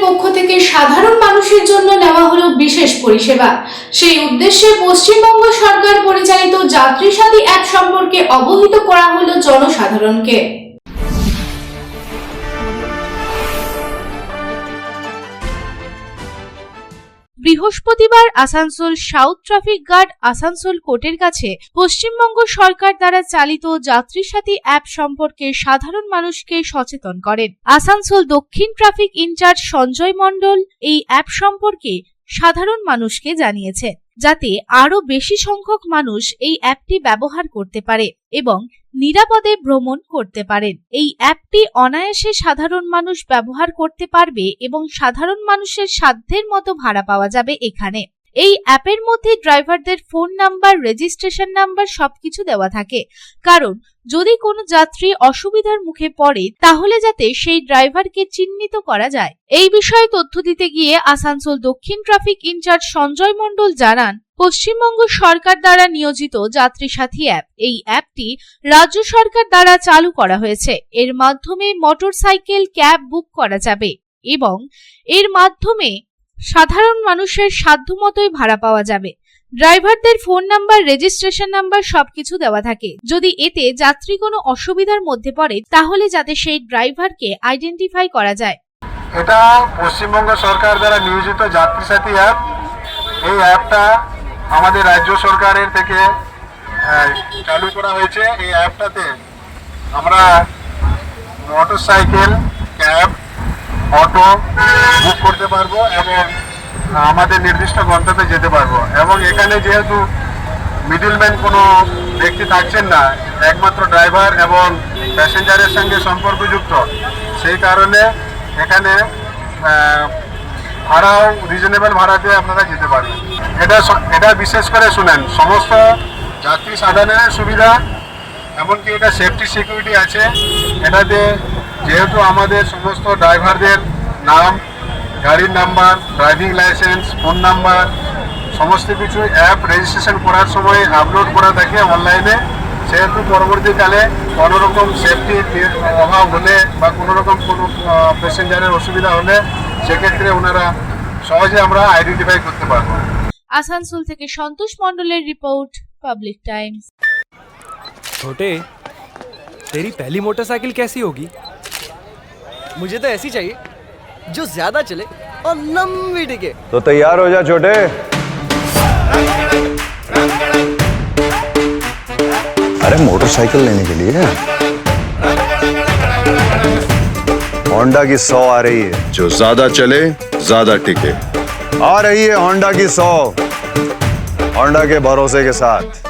পক্ষ থেকে সাধারণ মানুষের জন্য নেওয়া হলো বিশেষ পরিষেবা। সেই উদ্দেশ্যে পশ্চিমবঙ্গ সরকার পরিচালিত যাত্রী সাথী অ্যাপ সম্পর্কে অবহিত করা হলো জনসাধারণকে। বৃহস্পতিবার Asansol south traffic guard Asansol কোর্টের কাছে পশ্চিমবঙ্গ সরকার দ্বারা চালিত যাত্রী সাথী অ্যাপ সম্পর্কে সাধারণ মানুষকে সচেতন করেন। আসানসোল দক্ষিণ ট্রাফিক ইনচার্জ সঞ্জয় মণ্ডল এই অ্যাপ সম্পর্কে সাধারণ মানুষকে জানিয়েছে যাতে আরও বেশি সংখ্যক মানুষ এই অ্যাপটি ব্যবহার করতে পারে এবং নিরাপদে ভ্রমণ করতে পারেন। এই অ্যাপটি অনায়াসে সাধারণ মানুষ ব্যবহার করতে পারবে এবং সাধারণ মানুষের সাধ্যের মতো ভাড়া পাওয়া যাবে এখানে। এই অ্যাপের মধ্যে ড্রাইভারদের ফোন নাম্বার, রেজিস্ট্রেশন নাম্বার সবকিছু দেওয়া থাকে। কারণ, যদি কোনো যাত্রী অসুবিধার মুখে পড়ে, তাহলে যাতে সেই ড্রাইভারকে চিহ্নিত করা যায়। এই বিষয়ে তথ্য দিতে গিয়ে আসানসোল দক্ষিণ ট্রাফিক ইনচার্জ সঞ্জয় মণ্ডল জানান, পশ্চিমবঙ্গ সরকার দ্বারা নিয়োজিত যাত্রী সাথী অ্যাপ। এই অ্যাপটি রাজ্য সরকার দ্বারা চালু করা হয়েছে। এর মাধ্যমে মোটরসাইকেল, ক্যাব বুক করা যাবে এবং এর মাধ্যমে সাধারণ মানুষের সাধ্যমতোই ভাড়া পাওয়া যাবে। ড্রাইভারদের ফোন নাম্বার, রেজিস্ট্রেশন নাম্বার সবকিছু দেওয়া থাকে। যদি এতে যাত্রী কোনো অসুবিধার মধ্যে পড়ে, তাহলে যাতে সেই ড্রাইভারকে আইডেন্টিফাই করা যায়। এটা পশ্চিমবঙ্গ সরকার দ্বারা নিয়োজিত যাত্রী সাথী অ্যাপ এই অ্যাপটা আমাদের রাজ্য সরকারের থেকে চালু করা হয়েছে। এই অ্যাপটাতে আমরা মোটরসাইকেল ক্যাব অটো বুক করতে পারব এবং আমাদের নির্দিষ্ট গন্তব্যে যেতে পারব। এবং এখানে যেহেতু মিডিলম্যান কোনো ব্যক্তি থাকছেন না, একমাত্র ড্রাইভার এবং প্যাসেঞ্জারের সঙ্গে সম্পর্কযুক্ত, সেই কারণে এখানে ভাড়াও রিজনেবল ভাড়াতে আপনারা যেতে পারবেন। এটা এটা বিশেষ করে শুনেন, সমস্ত যাত্রী সাধারণের সুবিধা এমনকি এটা সেফটি সিকিউরিটি আছে। এটাতে যেহেতু আমাদের সমস্ত ড্রাইভারদের নাম, গাড়ির number driving licence phone number সমস্ত কিছু অ্যাপ রেজিস্ট্রেশন করার সময় আপলোড করা থাকে অনলাইনে সেহেতু পরবর্তীকালে কোনো রকম সেফটির অভাব হলে বা কোনো রকম কোনো প্যাসেঞ্জারের অসুবিধা হলে সেক্ষেত্রে ওনারা সহজে আমরা আইডেন্টিফাই করতে পারব। আসানসোল থেকে সন্তোষ মণ্ডলের রিপোর্ট পাবলিক টাইমস छोटे तेरी पहली मोटरसाइकिल कैसी होगी? मुझे तो ऐसी चाहिए जो ज़्यादा चले और लंबी टिके। तो तैयार हो जा छोटे। अरे मोटरसाइकिल लेने के लिए? होंडा की सौ आ रही है। जो ज़्यादा चले ज़्यादा टिके। आ रही है होंडा की सौ। होंडा के भरोसे के साथ।